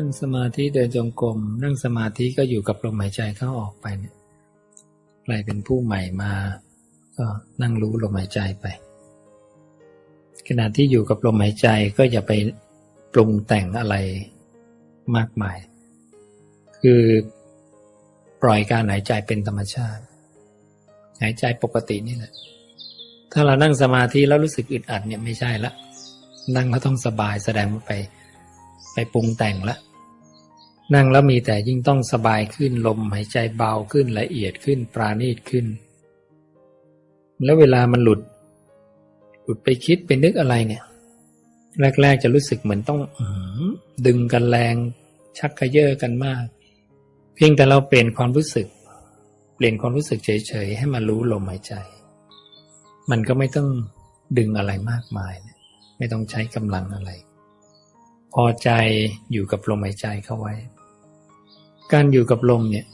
นั่งสมาธิเดินจงกรมนั่งสมาธิก็อยู่กับลมหายใจเข้าออกไปเนี่ยใครเป็นผู้ใหม่มา ก็นั่งรู้ลมหายใจไป ขณะที่อยู่กับลมหายใจก็อย่าไปปรุงแต่งอะไรมากมาย คือปล่อยการหายใจเป็นธรรมชาติ หายใจปกตินี่แหละ ถ้าเรานั่งสมาธิแล้วรู้สึกอึดอัดเนี่ยไม่ใช่ละ นั่งแล้วต้องสบายแสดงว่าไป ไปปรุงแต่งละ นั่งแล้วมีแต่ยิ่งต้องสบายขึ้นลมหายใจเบาขึ้นละเอียดขึ้นปราณีตขึ้น แล้วเวลามันหลุด หลุดไปคิดไปนึกอะไรเนี่ย แรก ๆ จะรู้สึกเหมือนต้องอดึงกันแรง ชักกระเยาะกันมาก เพียงแต่เราเปลี่ยนความรู้สึก เปลี่ยนความรู้สึกเฉยๆให้มารู้ลมหายใจ มันก็ไม่ต้องดึงอะไรมากมาย ไม่ต้องใช้กำลังอะไร พอใจอยู่กับลมหายใจเข้าไว้ การอยู่กับลมเนี่ย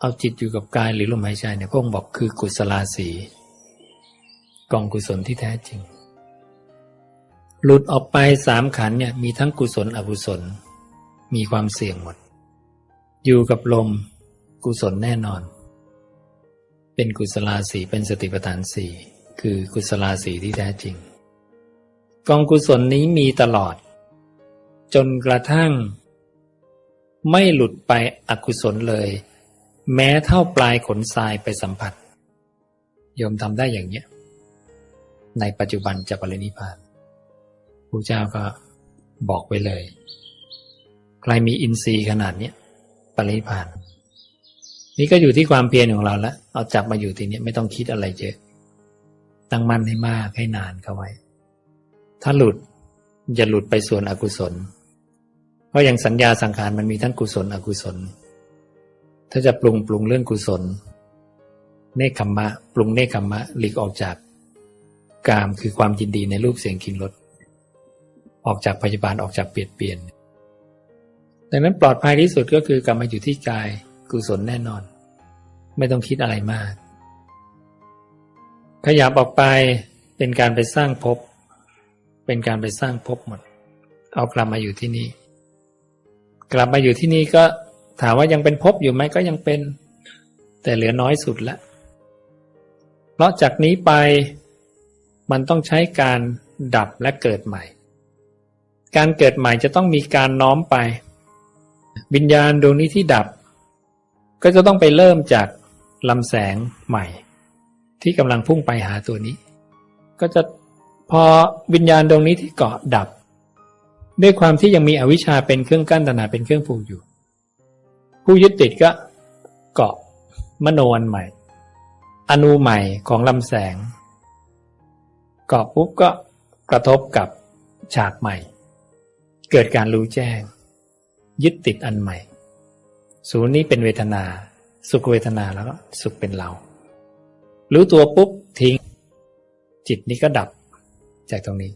เอาจิตอยู่กับกายหรือลมหายใจเนี่ยพระองค์บอกคือกุศลาสีกองกุศลที่แท้จริง หลุดออกไปสามขันเนี่ยมีทั้งกุศลอกุศล มีความเสี่ยงหมด อยู่กับลมกุศลแน่นอน เป็นกุศลาสีเป็นสติปัฏฐานสี่คือกุศลาสีที่แท้จริง กองกุศลนี้มีตลอด จนกระทั่ง ไม่หลุดไปอกุศลเลย แม้เท่าปลายขนทรายไปสัมผัส โยมทำได้อย่างเนี้ย ในปัจจุบันจะปรินิพานพระเจ้าก็บอกไว้เลย ใครมีอินทรีย์ขนาดเนี้ยปรินิพพาน นี่ก็อยู่ที่ความเพียรของเราแล้วเอาจับมาอยู่ที่นี้ไม่ต้องคิดอะไรเยอะตั้งมั่นให้มากให้นานเข้าไว้ ถ้าหลุดอย่าหลุดไปส่วนอกุศล เพราะอย่างสัญญาสังขารมันมีทั้งกุศลอกุศล ถ้าจะปรุงปรุงเรื่องกุศล เนคขมมะ ปรุงเนคขมมะหลีกออกจากกามคือความยินดีในรูปเสียงกลิ่นรสออกจากพยาบาลออกจากเปลี่ยนเปลี่ยนดังนั้นปลอดภัยที่สุดก็คือกลับมาอยู่ที่กายกุศลแน่นอน ไม่ต้องคิดอะไรมาก ขยับออกไปเป็นการไปสร้างภพเป็นการไปสร้างภพหมด เอากลับมาอยู่ที่นี่ กลับมาอยู่ที่นี่ก็ถามว่ายังเป็นภพอยู่ไหมก็ยังเป็น แต่เหลือน้อยสุดละ เพราะจากนี้ไปมันต้องใช้การดับและเกิดใหม่ การเกิดใหม่จะต้องมีการน้อมไป วิญญาณดวงนี้ที่ดับ ก็จะต้องไปเริ่มจากลำแสงใหม่ ที่กำลังพุ่งไปหาตัวนี้ ก็จะพอวิญญาณดวงนี้ที่เกาะดับ ด้วยความที่ยังมีอวิชชาเป็นเครื่องกั้นตนาเป็นเครื่องผูกอยู่ ผู้ยึดติดก็เกาะมโนอันใหม่ อนูใหม่ของลำแสง เกาะปุ๊บก็กระทบกับฉากใหม่ เกิดการรู้แจ้ง ยึดติดอันใหม่ ศูนย์นี้เป็นเวทนา สุขเวทนาแล้วก็สุขเป็นเรา รู้ตัวปุ๊บทิ้ง จิตนี้ก็ดับจากตรงนี้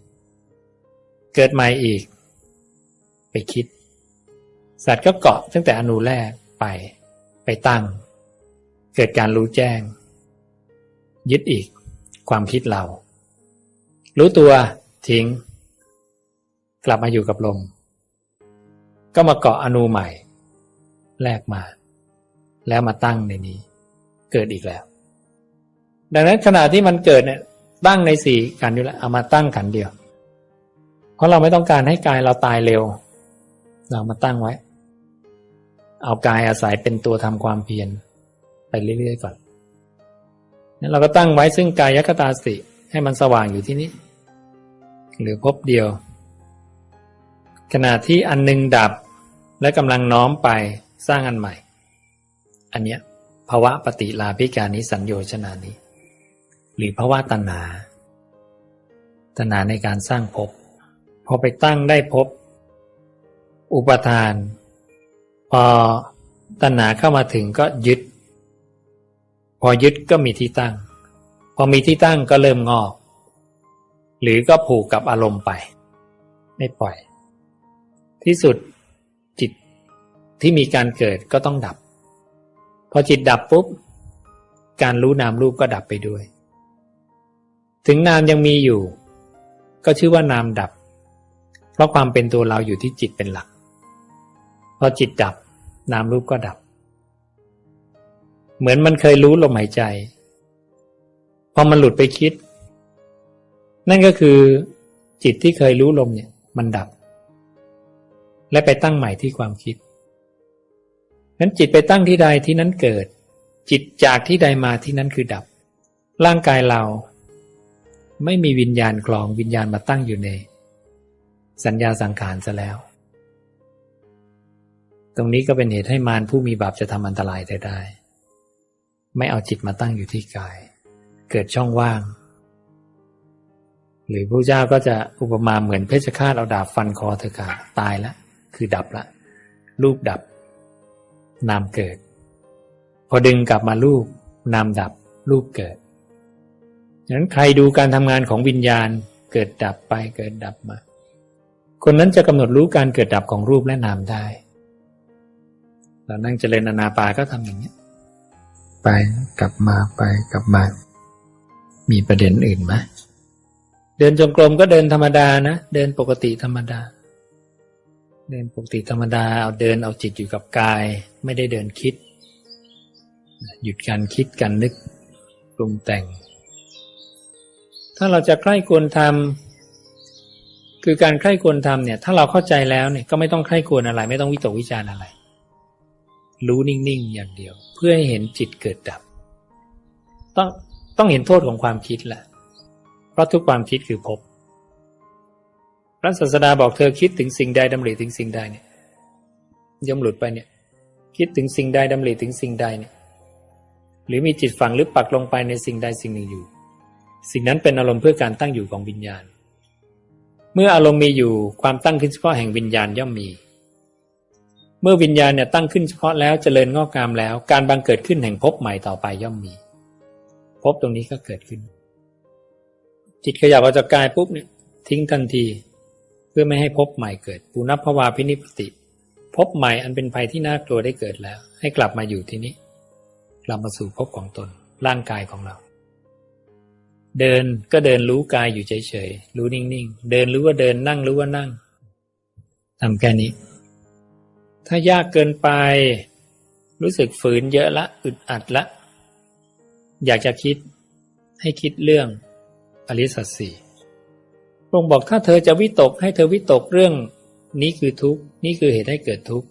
เกิดใหม่อีก ไปคิด สัตว์ก็เกาะตั้งแต่อนูแรกไป ไปตั้ง เกิดการรู้แจ้ง ยึดอีก ความคิดเรา รู้ตัวทิ้ง กลับมาอยู่กับลม ก็มาเกาะอนูใหม่แรกมา แล้วมาตั้งในนี้ เกิดอีกแล้ว ดังนั้นขณะที่มันเกิดเนี่ยตั้งในสี่ขันอยู่แล้วเอามาตั้งขันเดียว เพราะเราไม่ต้องการให้กายเราตายเร็ว เรามาตั้งไว้ เอากายอาศัยเป็นตัวทำความเพียรไปเรื่อยๆก่อนนั้นเราก็ตั้งไว้ซึ่งกายยคตาสติให้มันสว่างอยู่ที่นี้ หรือพบเดียว ขณะที่อันหนึงดับและกำลังน้อมไปสร้างอันใหม่ อันเนี้ยภาวะปฏิลาภิการนี้สัญโยชนานี้ หรือภาวะตัณหาตัณหาในการสร้างภพพอไปตั้งได้ภพ อุปทาน พอตัณหาเข้ามาถึงก็ยึด พอยึดก็มีที่ตั้ง พอมีที่ตั้งก็เริ่มงอก หรือก็ผูกกับอารมณ์ไป ไม่ปล่อย ที่สุดจิตที่มีการเกิดก็ต้องดับ พอจิตดับปุ๊บ การรู้นามรูปก็ดับไปด้วย ถึงนามยังมีอยู่ ก็ชื่อว่านามดับ เพราะความเป็นตัวเราอยู่ที่จิตเป็นหลัก พอจิตดับ นามรูปก็ดับ เหมือนมันเคยรู้ลมหายใจ พอมันหลุดไปคิด นั่นก็คือจิตที่เคยรู้ลมเนี่ย มันดับ และไปตั้งใหม่ที่ความคิดนั้นจิตไปตั้งที่ใดที่นั้นเกิด จิตจากที่ใดมาที่นั้นคือดับ ร่างกายเรา ไม่มีวิญญาณคลองวิญญาณมาตั้งอยู่ใน สัญญาสังขารซะแล้ว ตรงนี้ก็เป็นเหตุให้มารผู้มีบาปจะทำอันตรายได้ได้ ไม่เอาจิตมาตั้งอยู่ที่กาย เกิดช่องว่าง หรือพระเจ้าก็จะอุปมาเหมือนเพชฌฆาตเอาดาบฟันคอเธอขาดตายแล้วคือดับละ รูปดับ นามเกิด พอดึงกลับมารูป นามดับ รูปเกิดฉะนั้นใครดูการทำงานของวิญญาณ เกิดดับไปเกิดดับมา คนนั้นจะกำหนดรู้การเกิดดับของรูปและนามได้ เรานั่งเจริญอนาปาก็ทำอย่างนี้ไปกลับมาไปกลับมา มีประเด็นอื่นไหมเดินจงกรมก็เดินธรรมดานะ เดินปกติธรรมดา เดินปกติธรรมดาเอาเดินเอาจิตอยู่กับกาย ไม่ได้เดินคิด หยุดการคิดการนึกปรุงแต่ง ถ้าเราจะใคร่ควรทำคือการใคร่ควรทำเนี่ย ถ้าเราเข้าใจแล้วเนี่ยก็ไม่ต้องใคร่ควรอะไร ไม่ต้องวิตกวิจารณ์อะไร รู้นิ่งๆอย่างเดียว เพื่อให้เห็นจิตเกิดดับ ต้องต้องเห็นโทษของความคิดแหละเพราะทุกความคิดคือภพพระศาสดาบอกเธอคิดถึงสิ่งใดดำริถึงสิ่งใดเนี่ยย่อมหลุดไปเนี่ย คิดถึงสิ่งใดดำริถึงสิ่งใดเนี่ย หรือมีจิตฝังหรือปักลงไปในสิ่งใดสิ่งหนึ่งอยู่ สิ่งนั้นเป็นอารมณ์เพื่อการตั้งอยู่ของวิญญาณ เมื่ออารมณ์มีอยู่ความตั้งขึ้นเฉพาะแห่งวิญญาณย่อมมี เมื่อวิญญาณเนี่ยตั้งขึ้นเฉพาะแล้วเจริญงอกงามแล้ว การบังเกิดขึ้นแห่งภพใหม่ต่อไปย่อมมีภพตรงนี้ก็เกิดขึ้น จิตขยับออกจากกายปุ๊บเนี่ยทิ้งทันที เพื่อไม่ให้ภพใหม่เกิดปุณพภวาพินิปติภพใหม่อันเป็นภัยที่น่ากลัวได้เกิดแล้ว ให้กลับมาอยู่ที่นี้กลับมาสู่ภพของตนร่างกายของเรา เดินก็เดินรู้กายอยู่เฉยๆรู้นิ่งๆ เดินรู้ว่าเดินนั่งรู้ว่านั่งทำแค่นี้ ถ้ายากเกินไป รู้สึกฝืนเยอะละอึดอัดละ อยากจะคิดให้คิดเรื่องอริสัตสีพระองค์บอกถ้าเธอจะวิตกให้เธอวิตกเรื่อง นี้คือทุกข์นี่คือเหตุให้เกิดทุกข์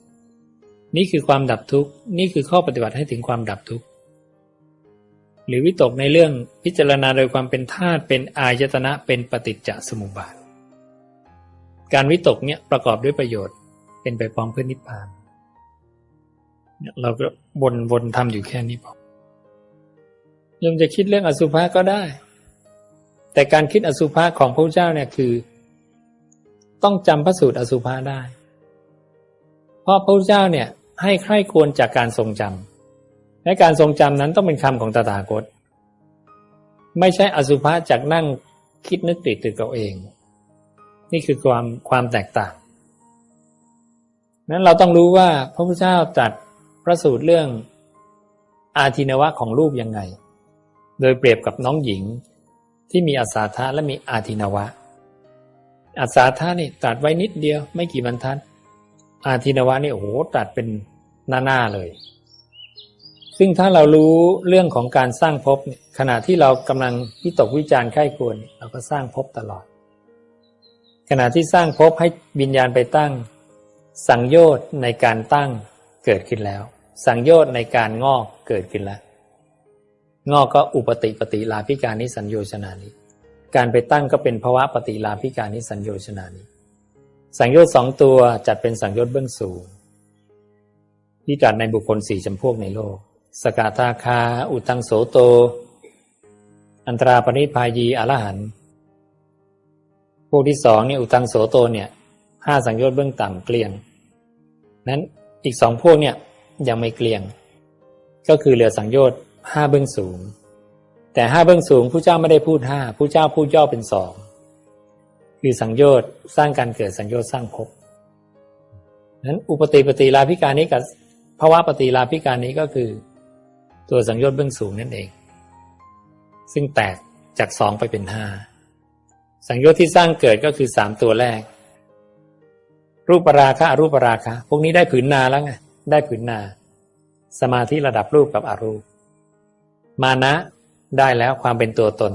นี่คือความดับทุกข์นี่คือข้อปฏิบัติให้ถึงความดับทุกข์หรือวิตกในเรื่องพิจารณาโดยความเป็นธาตุเป็นอายตนะเป็นปฏิจจสมุปบาท การวิตกเนี่ยประกอบด้วยประโยชน์ เป็นไปพร้อมเพื่อนิพพาน เราก็วนวนทำอยู่แค่นี้พอยมจะคิดเรื่องอสุภะก็ได้ แต่การคิดอสุภะของพระเจ้าเนี่ยคือ ต้องจำพระสูตรอสุภะได้ เพราะพระเจ้าเนี่ยให้ใคร่ควรจากการทรงจำและการทรงจำนั้นต้องเป็นคำของตถาคต ไม่ใช่อสุภะจากนั่งคิดนึกติดตึกเอาเอง นี่คือความความแตกต่าง นั้นเราต้องรู้ว่าพระพุทธเจ้าจัดพระสูตรเรื่องอาทินวะของรูปยังไง โดยเปรียบกับน้องหญิงที่มีอาสาทะและมีอาทินวะ อาสาทะนี่ตัดไว้นิดเดียวไม่กี่บรรทัด อาทินวะนี่โอ้โหตัดเป็นหน้าๆเลย ซึ่งถ้าเรารู้เรื่องของการสร้างภพขณะที่เรากำลังวิตกวิจารณ์ไข้ควรเราก็สร้างภพตลอด ขณะที่สร้างภพให้วิญญาณไปตั้ง สังโยชน์ในการตั้งเกิดขึ้นแล้ว สังโยชน์ในการงอกเกิดขึ้นแล้ว งอกก็อุปติปฏิลาภิการนิสัญโยชนานี้ การไปตั้งก็เป็นภาวะปฏิลาภิการนิสัญโยชนานี้ สังโยชน์สองตัวจัดเป็นสังโยชน์เบื้องสูงที่จัดในบุคคลสี่จำพวกในโลก สกาตาคา อุตังโสโต อันตราปณิพายีอรหันพวกที่สองเนี่ยอุตังโสโตเนี่ย ห้าสังโยชน์เบื้องต่ำเกลียง นั้นอีกสองพวกเนี่ยยังไม่เกลียง ก็คือเหลือสังโยชน์ห้าเบื้องสูง แต่ห้าเบื้องสูงผู้เจ้าไม่ได้พูดห้าผู้เจ้าพูดย่อเป็นสองคือสังโยชน์สร้างการเกิดสังโยชน์สร้างภพนั้นอุปติปฏิลาภิการนี้กับภาวะปฏิลาภิการนี้ก็คือตัวสังโยชน์เบื้องสูงนั่นเอง ซึ่งแตกจากสองไปเป็นห้าสังโยชน์ที่สร้างเกิดก็คือสามตัวแรก รูปราคะอรูปราคะพวกนี้ได้ผืนนาแล้วไงได้ผืนนา สมาธิระดับรูปกับอรูป มานะได้แล้วความเป็นตัวตน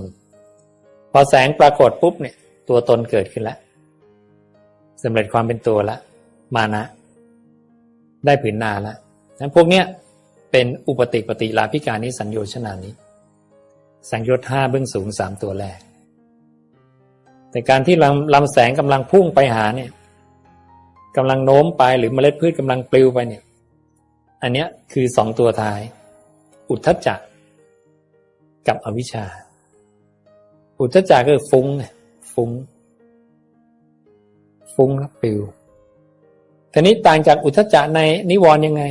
พอแสงปรากฏปุ๊บเนี่ย ตัวตนเกิดขึ้นแล้วสำเร็จความเป็นตัวล้วมานะ ได้ผืนนาแล้วนั้นพวกเนี้ยเป็นอุปติปฏิลาภิการนิสัญโยชนานี้ สังโยชน์ห้าเบื้องสูงสามตัวแรกแต่การที่ลำลำแสงกำลังพุ่งไปหาเนี่ย กำลังโน้มไปหรือเมล็ดพืชกำลังปลิวไปเนี่ย อันเนี้ยคือสองตัวท้าย อุทธัจจะกับอวิชชา อุทธจจะก็คือฟุ้งไงฟุ้ง ฟุ้งแล้วปลิวทีนี้ต่างจากอุทธัจจะในนิวรณ์ยังไง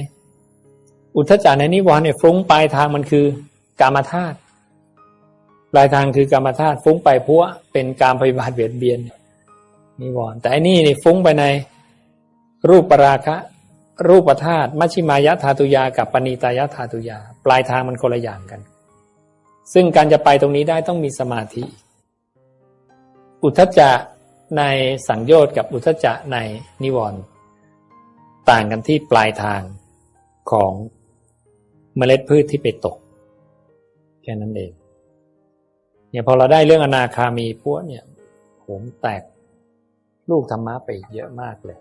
อุทธัจจะในนิวรณ์เนี่ยฟุ้งปลายทางมันคือกามธาตุปลายทางคือกามธาตุฟุ้งไปพัวเป็นการพยาบาทเบียดเบียนนิวรณ์แต่อันนี้นี่ฟุ้งไปใน รูปปราคะ รูปธาตุมัชิมายะธาตุยากับปณีตายะธาตุยา ปลายทางมันคนละอย่างกัน ซึ่งการจะไปตรงนี้ได้ต้องมีสมาธิ อุทจจะในสังโยชน์กับอุทจจะในนิวรณ์ต่างกันที่ปลายทางของเมล็ดพืชที่ไปตก แค่นั้นเองเนี่ยพอเราได้เรื่องอนาคามีพวกเนี่ยโหมแตกลูกธรรมะไปเยอะมากเลย